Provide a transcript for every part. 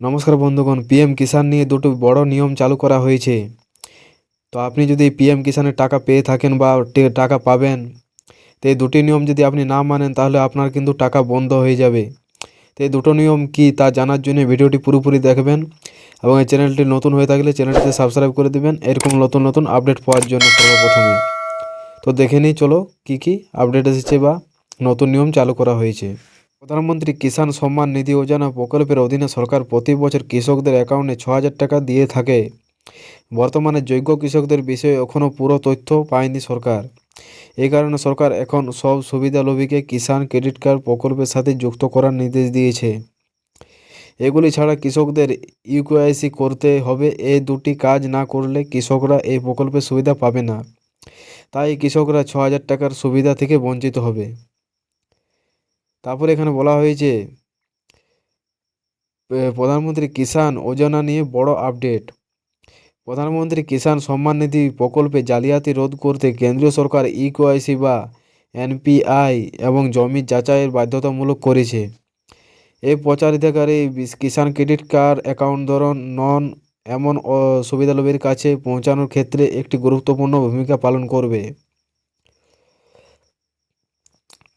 নমস্কার বন্ধুগণ পিএম কিষাণ নিয়ে দুটো বড় নিয়ম চালু করা হয়েছে। তো আপনি যদি পিএম কিষাণের টাকা পেয়ে থাকেন বা টাকা পাবেন, তো এই দুটি নিয়ম যদি আপনি না মানেন, তাহলে আপনার কিন্তু টাকা বন্ধ হয়ে যাবে। তো এই দুটো নিয়ম কি তা জানার জন্য ভিডিওটি পুরোপুরি দেখবেন এবং এই চ্যানেলটি নতুন হয়ে থাকলে চ্যানেলটিতে সাবস্ক্রাইব করে দেবেন। এরকম নতুন নতুন আপডেট পাওয়ার জন্য সর্বপ্রথমে। তো দেখে নিই, চলো কি কি আপডেট এসেছে বা নতুন নিয়ম চালু করা হয়েছে। প্রধানমন্ত্রী কিষাণ সম্মান নিধি যোজনা প্রকল্পের অধীনে সরকার প্রতি বছর কৃষকদের অ্যাকাউন্টে ছ হাজার টাকা দিয়ে থাকে। বর্তমানে যোগ্য কৃষকদের বিষয়ে এখনও পুরো তথ্য পায়নি সরকার। এই কারণে সরকার এখন সব সুবিধালোভীকে কিষাণ ক্রেডিট কার্ড প্রকল্পের সাথে যুক্ত করার নির্দেশ দিয়েছে। এগুলি ছাড়া কৃষকদের ইউকেআইসি করতে হবে এই দুটি কাজ না করলে কৃষকরা এই প্রকল্পের সুবিধা পাবে না। তাই কৃষকরা ছ হাজার টাকার সুবিধা থেকে বঞ্চিত হবে। তারপরে এখানে বলা হয়েছে প্রধানমন্ত্রী কিষাণ যোজনা নিয়ে বড় আপডেট। প্রধানমন্ত্রী কিষাণ সম্মান নিধি প্রকল্পে জালিয়াতি রোধ করতে কেন্দ্রীয় সরকার ইকেওয়াইসি বা এনপিআই এবং জমি যাচাইয়ের বাধ্যতামূলক করেছে। এই প্রচারিতাকারী কিষাণ ক্রেডিট কার্ড অ্যাকাউন্ট ধরন নন এমন সুবিধালোভীর কাছে পৌঁছানোর ক্ষেত্রে একটি গুরুত্বপূর্ণ ভূমিকা পালন করবে।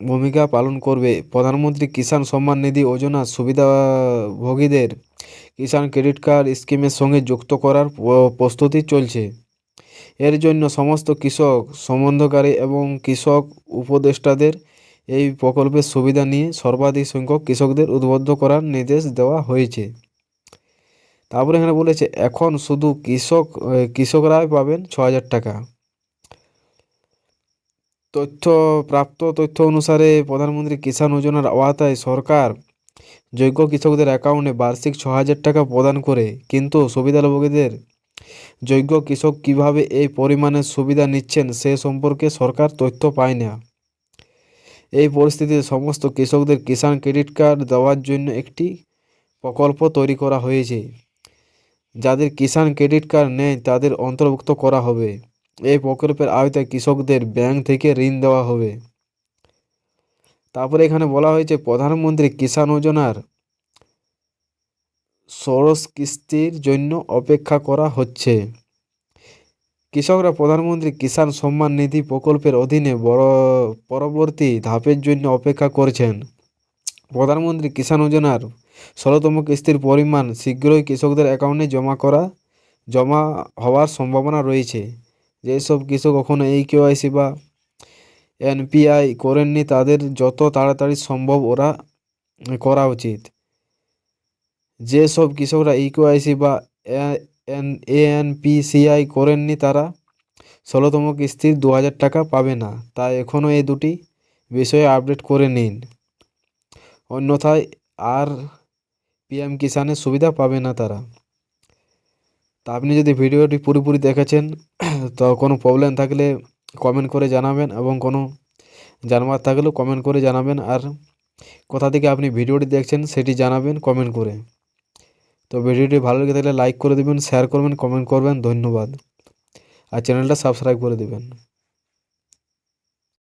ভূমিকা পালন করবে। প্রধানমন্ত্রী কিষাণ সম্মান নিধি যোজনা সুবিধাভোগীদের কিষাণ ক্রেডিট কার্ড স্কিমের সঙ্গে যুক্ত করার প্রস্তুতি চলছে। এর জন্য সমস্ত কৃষক, সম্বন্ধকারী এবং কৃষক উপদেষ্টাদের এই প্রকল্পের সুবিধা নিয়ে সর্বাধিক সংখ্যক কৃষকদের উদ্বুদ্ধ করার নির্দেশ দেওয়া হয়েছে। তারপরে এখানে বলেছে, এখন শুধু কৃষক কৃষকরাই পাবেন ছ হাজার টাকা। তথ্য প্রাপ্ত তথ্য অনুসারে প্রধানমন্ত্রী কিষাণ যোজনার আওতায় সরকার যোগ্য কৃষকদের অ্যাকাউন্টে বার্ষিক ছ হাজার টাকা প্রদান করে। কিন্তু সুবিধাভোগীদের যোগ্য কৃষক কীভাবে এই পরিমাণের সুবিধা নিচ্ছেন সে সম্পর্কে সরকার তথ্য পায় না। এই পরিস্থিতিতে সমস্ত কৃষকদের কিষাণ ক্রেডিট কার্ড দেওয়ার জন্য একটি প্রকল্প তৈরি করা হয়েছে। যাদের কিষাণ ক্রেডিট কার্ড নেই, তাদের অন্তর্ভুক্ত করা হবে। এই প্রকল্পের আওতায় কৃষকদের ব্যাংক থেকে ঋণ দেওয়া হবে। তারপরে এখানে বলা হয়েছে, প্রধানমন্ত্রী কিষাণ যোজনার ষোড়শ কিস্তির জন্য অপেক্ষা করা হচ্ছে। কৃষকরা প্রধানমন্ত্রী কিষাণ সম্মান নিধি প্রকল্পের অধীনে বড়, পরবর্তী ধাপের জন্য অপেক্ষা করছেন। প্রধানমন্ত্রী কিষাণ যোজনার ষোলোতম কিস্তির পরিমাণ শীঘ্রই কৃষকদের অ্যাকাউন্টে জমা করা, জমা হওয়ার সম্ভাবনা রয়েছে। যেসব কৃষক এখনও এই কেওয়াইসি বা এনপিআই করেননি, তাদের যত তাড়াতাড়ি সম্ভব ওরা করা উচিত। যেসব কৃষকরা ইকেওয়াইসি বা এএনপিসিআই করেননি, তারা ষোলোতম কিস্তির দু হাজার টাকা পাবে না। তাই এখনও এই দুটি বিষয়ে আপডেট করে নিন। অন্যথায় আর পিএম কিষাণের সুবিধা পাবে না তারা। তা আপনি যদি ভিডিওটি পুরোপুরি দেখেছেন তো কোনো প্রবলেম থাকলে কমেন্ট করে জানাবেন এবং কোনো জানবার থাকলেও কমেন্ট করে জানাবেন। আর কোথা থেকে আপনি ভিডিওটি দেখছেন সেটি জানাবেন কমেন্ট করে। তো ভিডিওটি ভালো লেগে থাকলে লাইক করে দেবেন শেয়ার করবেন কমেন্ট করবেন। ধন্যবাদ। আর চ্যানেলটা সাবস্ক্রাইব করে দেবেন।